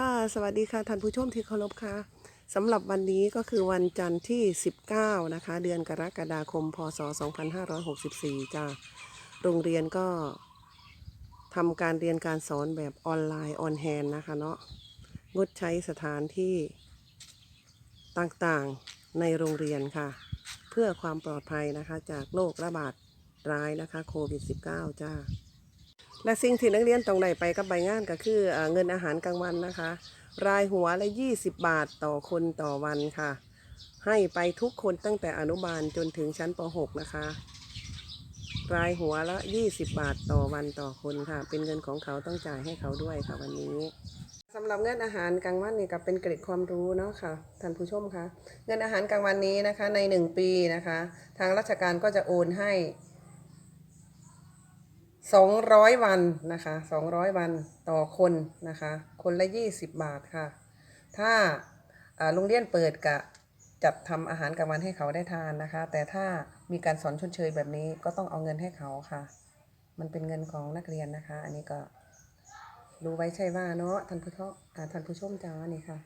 ค่ะ สวัสดีค่ะท่านผู้ชมที่เคารพค่ะสำหรับวันนี้ก็คือวันจันทร์ที่ 19 นะคะ เดือนกรกฎาคม พศ 2564จ้าโรงเรียนก็ทำการเรียนการสอนแบบออนไลน์ออนแฮนนะคะเนาะงดใช้สถานที่ต่างๆในโรงเรียนค่ะ เพื่อความปลอดภัยนะคะจากโรคระบาดร้ายนะคะโควิด -19 จ้า และสิ่งที่นักเรียนต้องได้ไปกับใบงานก็คือเออเงินอาหารกลางวันนะคะ รายหัวละ 20 บาทต่อคนต่อวันค่ะ ให้ไปทุกคนตั้งแต่อนุบาลจนถึงชั้นป .6 นะคะ รายหัวละ 20 บาทต่อวันต่อคนค่ะ เป็นเงินของเขาต้องจ่ายให้เขาด้วยค่ะวันนี้สำหรับเงินอาหารกลางวันนี่ก็เป็นเกร็ดความรู้เนาะค่ะท่านผู้ชมคะเงินอาหารกลางวันนี้นะคะใน 1 ปีนะคะ ทางราชการก็จะโอนให้ สองร้อยวันนะคะสองร้อยวันต่อคนนะคะ คนละยี่สิบบาทค่ะ ถ้าโรงเรียนเปิดกะจัดทำอาหารกลางวันให้เขาได้ทานนะคะ แต่ถ้ามีการสอนชดเชยแบบนี้ก็ต้องเอาเงินให้เขาค่ะ มันเป็นเงินของนักเรียนนะคะ อันนี้ก็รู้ไว้ใช่ว่าเนาะท่านผู้ชมอ่าท่านผู้ชมจ้านี่ค่ะ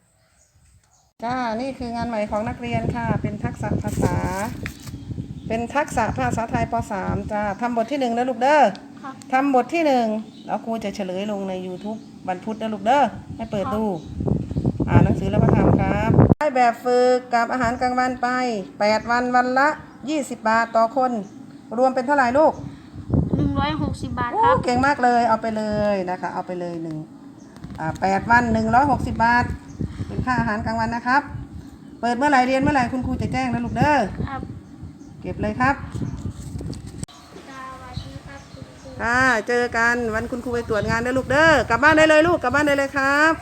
จ้านี่คืองานใหม่ของนักเรียนค่ะ เป็นทักษะภาษา เป็นทักษะภาษาไทยป .3 จ้าทำบทที่หนึ่งนะลูกเด้อ ครับทำบทที่หนึ่งแล้วครูจะเฉลยลงใน YouTube วันพุธนะลูกเด้อให้เปิดดู อ่านหนังสือแล้วมาทำครับได้แบบฝึกกับอาหารกลางวันไป 8 วันวันละ 20 บาทต่อคน รวมเป็นเท่าไหร่ลูกหนึ่งร้อยหกสิบบาทโอ้ครับเก่งมากเลยเอาไปเลยนะคะ เอาไปเลยหนึ่งอ่าแปดวัน160บาท เป็นค่าอาหารกลางวันนะครับ เปิดเมื่อไหร่เรียนเมื่อไหร่คุณครูจะแจ้งนะลูกเด้อครับ เก็บเลยครับสวัสดีครับ ค่ะเจอกันวันคุณครูไปตรวจงานได้ลูกเด้อกลับบ้านได้เลยลูกกลับบ้านได้เลยครับ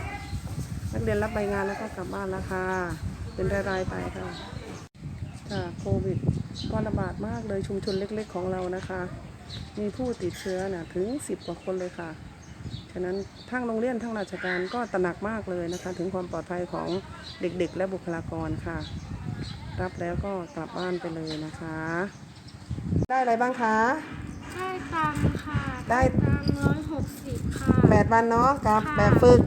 นักเรียนรับใบงานแล้วก็กลับบ้านแล้วค่ะเป็นรายๆไปค่ะค่ะโควิดก็ระบาดมากเลยชุมชนเล็ก ๆ ของเรานะคะ มีผู้ติดเชื้อน่ะถึง 10 กว่าคนเลยค่ะ ฉะนั้นทั้งโรงเรียนทั้งราชการก็ตระหนักมากเลยนะคะ ถึงความปลอดภัยของเด็กๆ และบุคลากรค่ะ รับแล้วก็กลับบ้านไปเลยนะคะ ได้อะไรบ้างคะ ได้ตังค่ะได้ ตังร้อยหกสิบค่ะแปดวันเนาะกับค่ะแบบฝึก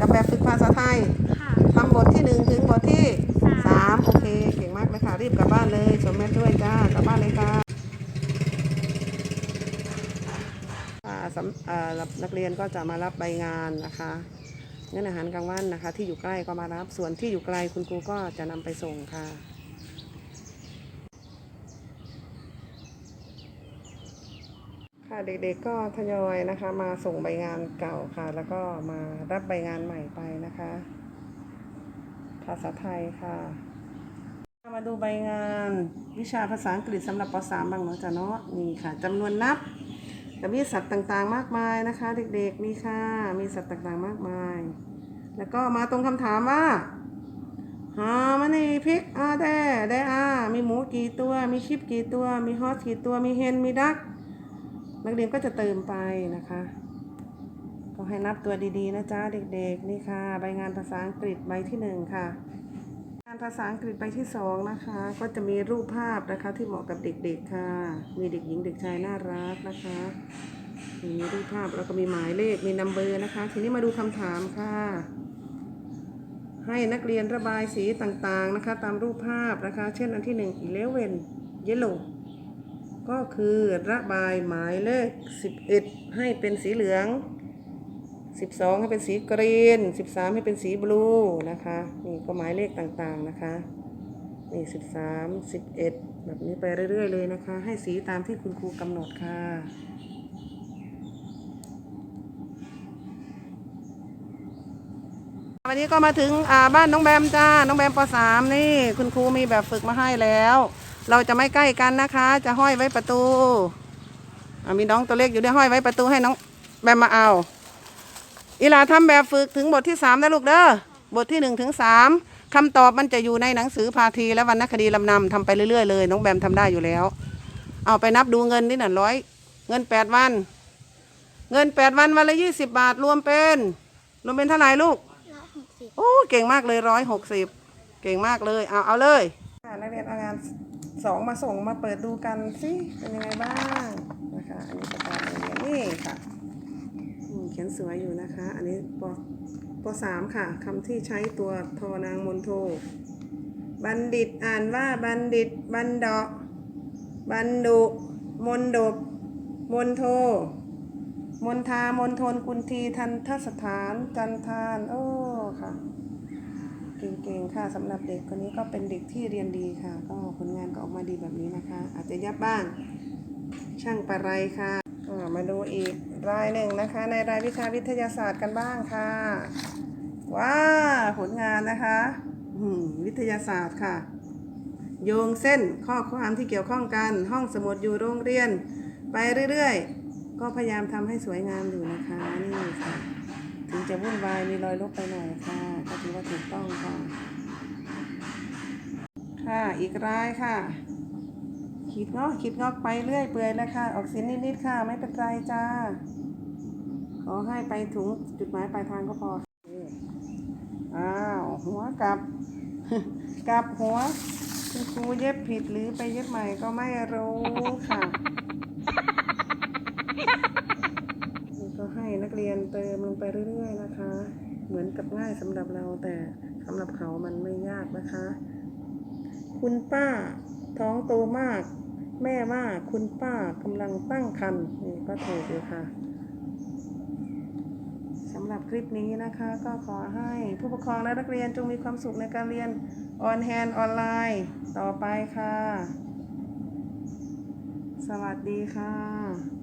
กับแบบฝึกภาษาไทยค่ะ ทำบทที่หนึ่งถึงบทที่สามสามโอเคเก่งมากเลยค่ะรีบกลับบ้านเลยสวมแมสด้วยจ้ากลับบ้านเลยค่ะอ่าสำอ่ารับนักเรียนก็จะมารับใบงานนะคะเงินอาหารกลางวันนะคะ ที่อยู่ใกล้ก็มารับส่วนที่อยู่ไกลคุณครูก็จะนำไปส่งค่ะ ค่ะเด็กๆก็ทยอยนะคะ มาส่งใบงานเก่าค่ะ แล้วก็มารับใบงานใหม่ไปนะคะ ภาษาไทยค่ะ มาดูใบงานวิชาภาษาอังกฤษสำหรับป .3 บ้างเนาะจ้ะเนาะนี่ค่ะจำนวนนับกับมีสัตว์ต่างๆ มากมายนะคะ เด็กๆนี่ค่ะ มีสัตว์ต่างๆมากมาย แล้วก็มาตรงคำถามว่าฮามันนี่พิกอาแดแดอามีหมูกี่ตัว มีชิปกี่ตัว มีฮอสกี่ตัว มีเฮน มีดัก นักเรียนก็จะเติมไปนะคะ ก็ให้นับตัวดีๆนะจ๊ะเด็กๆนี่ค่ะ ใบงานภาษาอังกฤษใบที่หนึ่งค่ะ งานภาษาอังกฤษใบที่สองนะคะ ก็จะมีรูปภาพนะคะที่เหมาะกับเด็กๆค่ะ มีเด็กหญิงเด็กชายน่ารักนะคะมีรูปภาพแล้วก็มีหมายเลขมีนัมเบอร์นะคะ ทีนี้มาดูคำถามค่ะ ให้นักเรียนระบายสีต่างๆนะคะ ตามรูปภาพนะคะ เช่นอันที่หนึ่ง eleven yellow ก็คือระบายหมายเลข 11 ให้เป็นสีเหลือง 12 ให้เป็นสีกรีน 13 ให้เป็นสีบลูนะคะนี่ก็หมายเลขต่างๆนะคะนี่13 11 แบบนี้ไปเรื่อยๆเลยนะคะ ให้สีตามที่คุณครูกำหนดค่ะวันนี้ก็มาถึงบ้านน้องแบมจ้า น้องแบมป .3 นี่ คุณครูมีแบบฝึกมาให้แล้ว เราจะไม่ใกล้กันนะคะ จะห้อยไว้ประตูอ่ามีน้องตัวเล็กอยู่ด้วยห้อยไว้ประตูให้น้องแบมมาเอาอีหลาทำแบบฝึกถึงบทที่สามนะลูกเด้อบทที่หนึ่งถึงสามคำตอบมันจะอยู่ในหนังสือพาทีและวรรณคดีลำนำทำไปเรื่อยๆเลย น้องแบมทำได้อยู่แล้ว เอาไปนับดูเงินนี่น่ะร้อยเงินแปดวัน เงินแปดวันวันละยี่สิบบาทรวมเป็น รวมเป็นเท่าไหร่ลูกร้อยหกสิบโอ้เก่งมากเลยร้อยหกสิบเก่งมากเลยเอาเอาเลย สองมาส่งมาเปิดดูกันสิเป็นยังไงบ้างนะคะอันนี้ประกาศโรงเรียนนี่ค่ะเขียนสวยอยู่นะคะ อันนี้ปปป .3 ค่ะคำที่ใช้ตัวทอนางมนโท บัณฑิตอ่านว่าบัณฑิต บันเดาะบันดุ มนดบ มนโท มนทามนทนกุนทีทันทสถาน จันทาน โอ้ เก่งๆค่ะสำหรับเด็กคนนี้ก็เป็นเด็กที่เรียนดีค่ะ ก็ผลงานก็ออกมาดีแบบนี้นะคะ อาจจะยับบ้าง ช่างประไรค่ะมาดูอีกรายหนึ่งนะคะ ในรายวิชาวิทยาศาสตร์กันบ้างค่ะ ว้าผลงานนะคะวิทยาศาสตร์ค่ะ โยงเส้นข้อความที่เกี่ยวข้องกัน ห้องสมุดอยู่โรงเรียน ไปเรื่อยๆ ก็พยายามทำให้สวยงามอยู่นะคะนี่ค่ะถึงจะวุ่นวายมีรอยลบไปหน่อยค่ะก็ถือว่าถูกต้องค่ะ ค่ะอีกรายค่ะคิดงอกคิดงอกไปเรื่อยเปื่อยแล้วค่ะ ออกเสียงนิดๆค่ะ ไม่เป็นไรจ้า ขอให้ไปถึงจุดหมายปลายทางก็พออ้าวหัวกลับกลับหัวคุณครูเย็บผิดหรือไปเย็บใหม่ก็ไม่รู้ค่ะ ก็ให้นักเรียนเติมลงไปเรื่อยๆนะคะ เหมือนกับง่ายสำหรับเราแต่สำหรับเขามันไม่ยากนะคะ คุณป้าท้องโตมาก แม่ว่าคุณป้ากำลังตั้งครรภ์นี่ก็ถูกอยู่ค่ะสำหรับคลิปนี้นะคะ ก็ขอให้ผู้ปกครองและนักเรียนจงมีความสุขในการเรียนออนแฮนออนไลน์ต่อไปค่ะ สวัสดีค่ะ